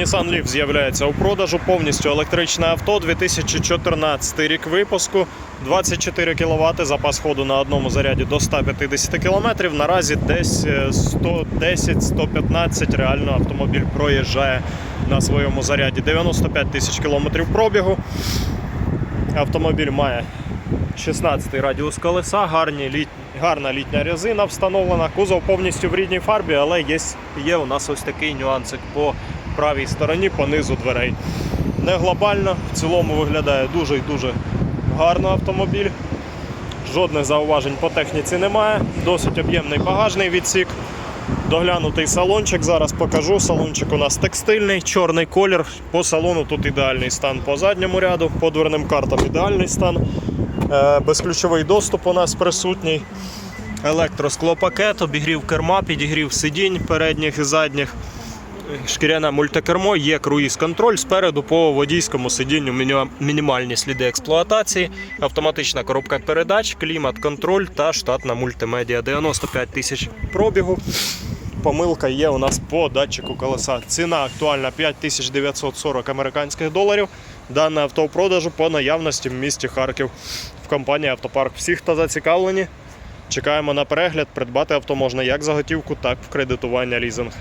Nissan Leaf з'являється у продажу. Повністю електричне авто, 2014 рік випуску, 24 кВт, запас ходу на одному заряді до 150 км. Наразі десь е, 110-115 реально автомобіль проїжджає на своєму заряді. 95 тисяч кілометрів пробігу. Автомобіль має 16 радіус колеса, гарні літ... гарна літня резина встановлена. Кузов повністю в рідній фарбі, але є, є у нас ось такий нюансик по правій стороні, по низу дверей. Не глобально, в цілому виглядає дуже і дуже гарно автомобіль. Жодних зауважень по техніці немає. Досить об'ємний багажний відсік. Доглянутий салончик, зараз покажу. Салончик у нас текстильний, чорний колір. По салону тут ідеальний стан по задньому ряду, по дверним картам ідеальний стан. Е, Безключовий доступ у нас присутній. Електросклопакет, обігрів керма, підігрів сидінь передніх і задніх. Шкіряне мультикермо, є круїз-контроль. Спереду по водійському сидінню мінімальні сліди експлуатації, автоматична коробка передач, клімат-контроль та штатна мультимедіа. 95 тисяч пробігу. Помилка є у нас по датчику колеса. Ціна актуальна 5940 американських доларів. Дане авто в продажу по наявності в місті Харків в компанії Автопарк. Всі, хто зацікавлені, чекаємо на перегляд. Придбати авто можна як за готівку, так і в кредитування лізинг.